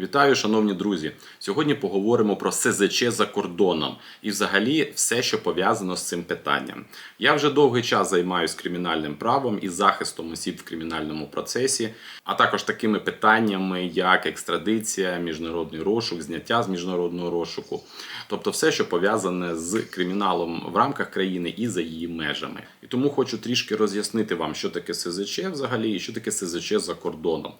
Вітаю, шановні друзі! Сьогодні поговоримо про СЗЧ за кордоном і взагалі все, що пов'язано з цим питанням. Я вже довгий час займаюся кримінальним правом і захистом осіб в кримінальному процесі, а також такими питаннями, як екстрадиція, міжнародний розшук, зняття з міжнародного розшуку, тобто все, що пов'язане з криміналом в рамках країни і за її межами. І тому хочу трішки роз'яснити вам, що таке СЗЧ взагалі і що таке СЗЧ за кордоном.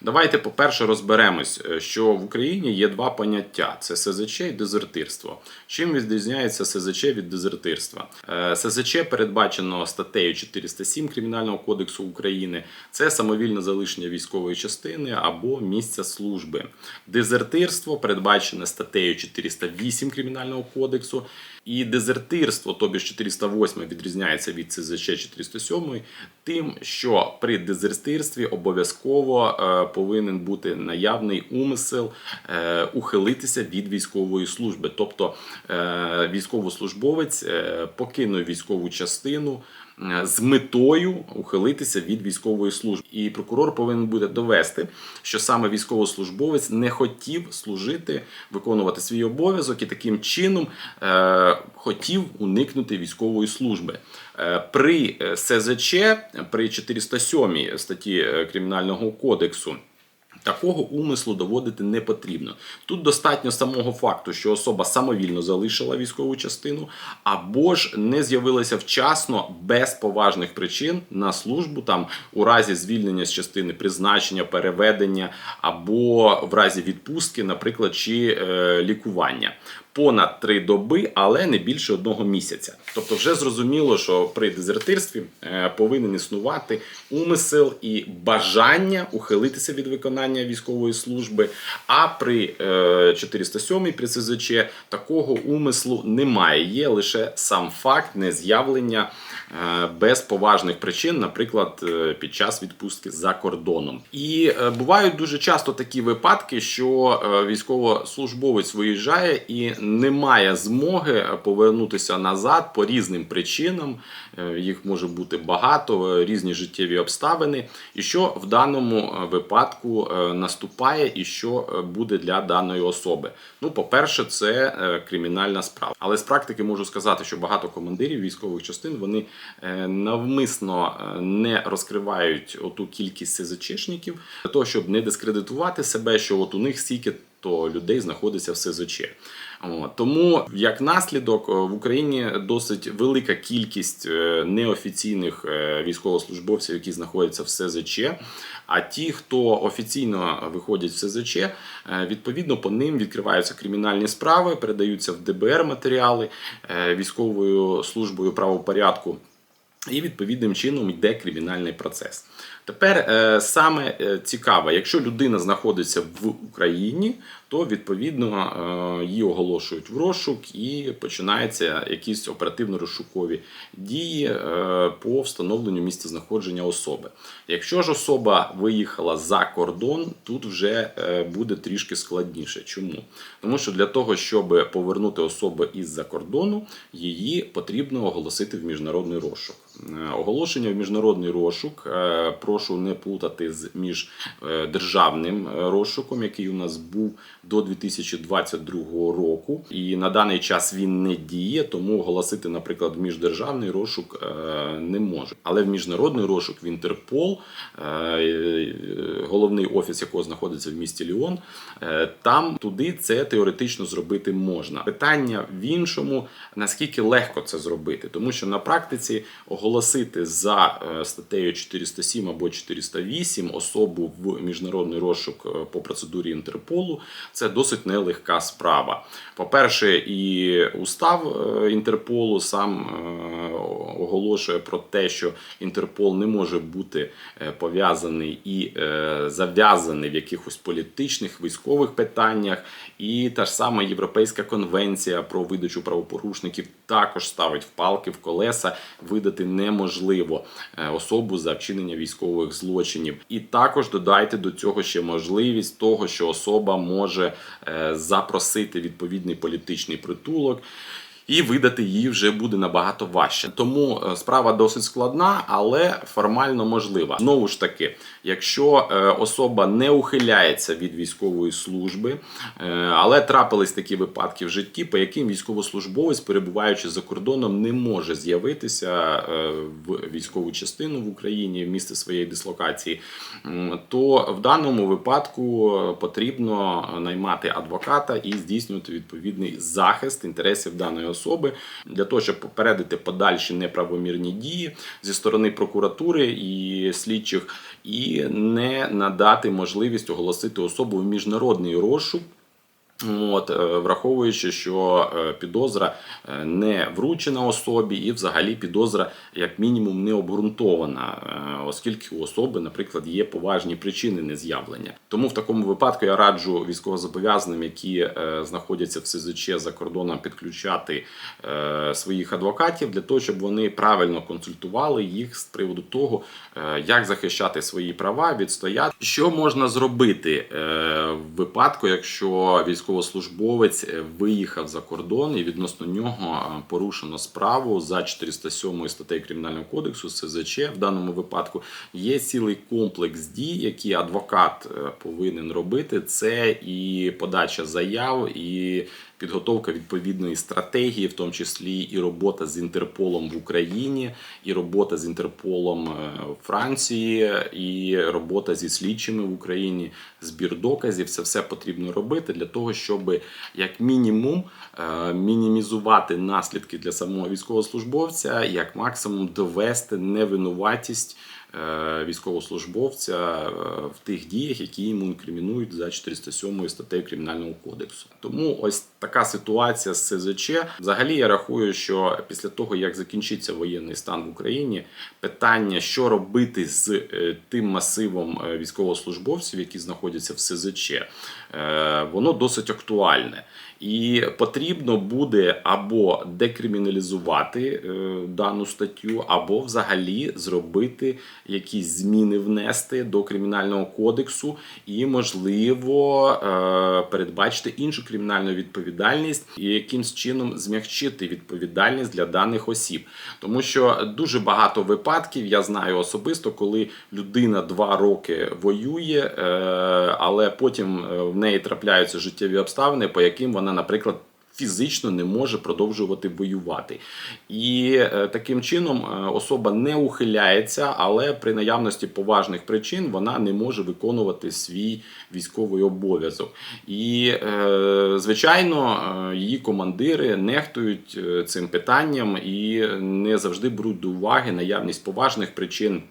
Давайте, по-перше, розберемось, е, що в Україні є два поняття: це СЗЧ і дезертирство. Чим відрізняється СЗЧ від дезертирства? Е, СЗЧ передбачено статтею 407 Кримінального кодексу України. Це самовільне залишення військової частини або місця служби. Дезертирство передбачене статтею 408 Кримінального кодексу. І дезертирство, тобі ж 408 відрізняється від СЗЧ 407, тим, що при дезертирстві обов'язково е, повинен бути наявний умисел е, ухилитися від військової служби. Тобто е, військовослужбовець покинув військову частину. З метою ухилитися від військової служби, і прокурор повинен буде довести, що саме військовослужбовець не хотів служити, виконувати свій обов'язок і таким чином е, хотів уникнути військової служби. Е, При е, СЗЧ, при 407 статті е, Кримінального кодексу. Такого умислу доводити не потрібно. Тут достатньо самого факту, що особа самовільно залишила військову частину, або ж не з'явилася вчасно без поважних причин на службу, там у разі звільнення з частини призначення, переведення, або в разі відпустки, наприклад, чи е, лікування. Понад три доби, але не більше одного місяця. Тобто, вже зрозуміло, що при дезертирстві е, повинен існувати умисел і бажання ухилитися від виконання військової служби. А при е, 407 при СЗЧ такого умислу немає. Є лише сам факт нез'явлення е, без поважних причин, наприклад, е, під час відпустки за кордоном. І е, бувають дуже часто такі випадки, що е, військовослужбовець виїжджає і не має змоги повернутися назад по різним причинам. Е, Їх може бути багато, е, різні життєві обставини. І що в даному е, випадку наступає, і що буде для даної особи. Ну, по-перше, це кримінальна справа. Але з практики можу сказати, що багато командирів військових частин вони навмисно не розкривають оту кількість СЗЧшників для того, щоб не дискредитувати себе, що от у них стільки то людей знаходиться в СЗЧ. Тому, як наслідок, е, в Україні досить велика кількість е, неофіційних е, військовослужбовців, які знаходяться в СЗЧ. А ті, хто офіційно виходять в СЗЧ, відповідно по ним відкриваються кримінальні справи, передаються в ДБР матеріали військовою службою правопорядку. І відповідним чином йде кримінальний процес. Тепер е, саме е, цікаве, якщо людина знаходиться в Україні, то відповідно е, її оголошують в розшук і починаються якісь оперативно-розшукові дії е, по встановленню місця знаходження особи. Якщо ж особа виїхала за кордон, тут вже е, буде трішки складніше. Чому? Тому що для того, щоб повернути особу із-за кордону, її потрібно оголосити в міжнародний розшук. Оголошення в міжнародний розшук прошу не плутати з міждержавним розшуком, який у нас був до 2022 року. І на даний час він не діє, тому оголосити, наприклад, міждержавний розшук е, не може. Але в міжнародний розшук в Інтерпол, е, е, головний офіс якого знаходиться в місті Ліон, там туди це теоретично зробити можна. Питання в іншому, наскільки легко це зробити, тому що на практиці оголосити за статтею 407 або 408 особу в міжнародний розшук по процедурі Інтерполу це досить нелегка справа. По-перше, і устав е, Інтерполу сам е, оголошує про те, що Інтерпол не може бути е, пов'язаний і е, зав'язаний в якихось політичних військових питаннях. І та ж сама Європейська конвенція про видачу правопорушників також ставить в палки в колеса, видати неможливо е, особу за вчинення військових злочинів. І також додайте до цього ще можливість того, що особа може запросити відповідний політичний притулок. І видати її вже буде набагато важче. Тому е, справа досить складна, але формально можлива. Знову ж таки, якщо е, особа не ухиляється від військової служби, е, але трапились такі випадки в житті, по яким військовослужбовець, перебуваючи за кордоном, не може з'явитися в військову частину в Україні в місце своєї дислокації, то в даному випадку потрібно наймати адвоката і здійснювати відповідний захист інтересів даної особи для того, щоб попередити подальші неправомірні дії зі сторони прокуратури і слідчих, і не надати можливість оголосити особу в міжнародний розшук. От, е, враховуючи, що е, підозра е, не вручена особі, і взагалі підозра як мінімум не обґрунтована, оскільки у особи, наприклад, є поважні причини нез'явлення. Тому в такому випадку я раджу військовозобов'язаним, які знаходяться в СЗЧ за кордоном, підключати своїх адвокатів для того, щоб вони правильно консультували їх з приводу того, як захищати свої права, відстояти, що можна зробити в випадку, якщо військовослужбовець е, виїхав за кордон і відносно нього порушено справу за 407 статтею Кримінального кодексу СЗЧ. В даному випадку є цілий комплекс дій, які адвокат е, повинен робити. Це і подача заяв, і підготовка відповідної стратегії, в тому числі і робота з Інтерполом в Україні, і робота з Інтерполом е, Франції, і робота зі слідчими в Україні, збір доказів. Це все потрібно робити для того, щоб як мінімум е, мінімізувати наслідки для самого військовослужбовця, як максимум довести невинуватість військовослужбовця е, в тих діях, які йому інкримінують за 407 статтею Кримінального кодексу. Тому ось така ситуація з СЗЧ. Взагалі я рахую, що після того, як закінчиться воєнний стан в Україні, питання, що робити з е, тим масивом е, військовослужбовців, які знаходяться в СЗЧ, е, воно досить актуальне. І потрібно буде або декриміналізувати е, дану статтю, або взагалі зробити якісь зміни внести до кримінального кодексу, і можливо е, передбачити іншу кримінальну відповідальність і якимсь чином змягчити відповідальність для даних осіб, тому що дуже багато випадків я знаю особисто, коли людина два роки воює, е, але потім е, в неї трапляються життєві обставини, по яким вона, наприклад. Фізично не може продовжувати воювати, і е, таким чином е, особа не ухиляється, але при наявності поважних причин вона не може виконувати свій військовий обов'язок. І, е, звичайно, її командири нехтують цим питанням і не завжди беруть до уваги наявність поважних причин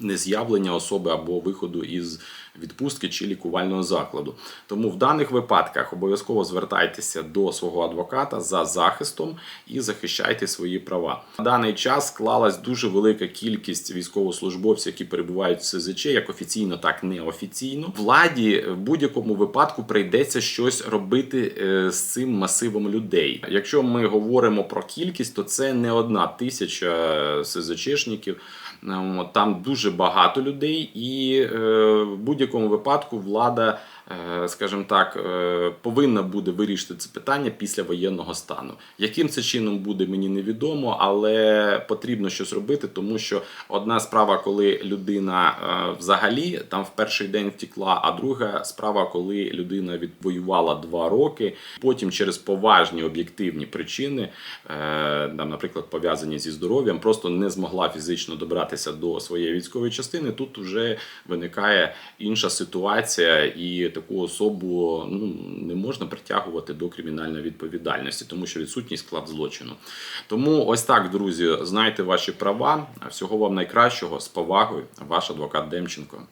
нез'явлення особи або виходу із відпустки чи лікувального закладу. Тому в даних випадках обов'язково звертайтеся до свого адвоката за захистом і захищайте свої права. На даний час склалась дуже велика кількість військовослужбовців, які перебувають в СЗЧ, як офіційно, так неофіційно. Владі в будь-якому випадку прийдеться щось робити е, з цим масивом людей. Якщо ми говоримо про кількість, то це не одна тисяча СЗЧшників. Е, Там дуже багато людей, і е, в будь-якому випадку влада, скажімо так, е, повинна буде вирішити це питання після воєнного стану. Яким це чином буде, мені невідомо, але потрібно щось робити, тому що одна справа, коли людина е, взагалі там в перший день втекла, а друга справа, коли людина відвоювала два роки, потім через поважні об'єктивні причини, е, там, наприклад, пов'язані зі здоров'ям, просто не змогла фізично добратися до своєї військової частини. Тут вже виникає інша ситуація, і таку особу ну, не можна притягувати до кримінальної відповідальності, тому що відсутність склад злочину. Тому ось так, друзі, знайте ваші права. Всього вам найкращого з повагою, ваш адвокат Демченко.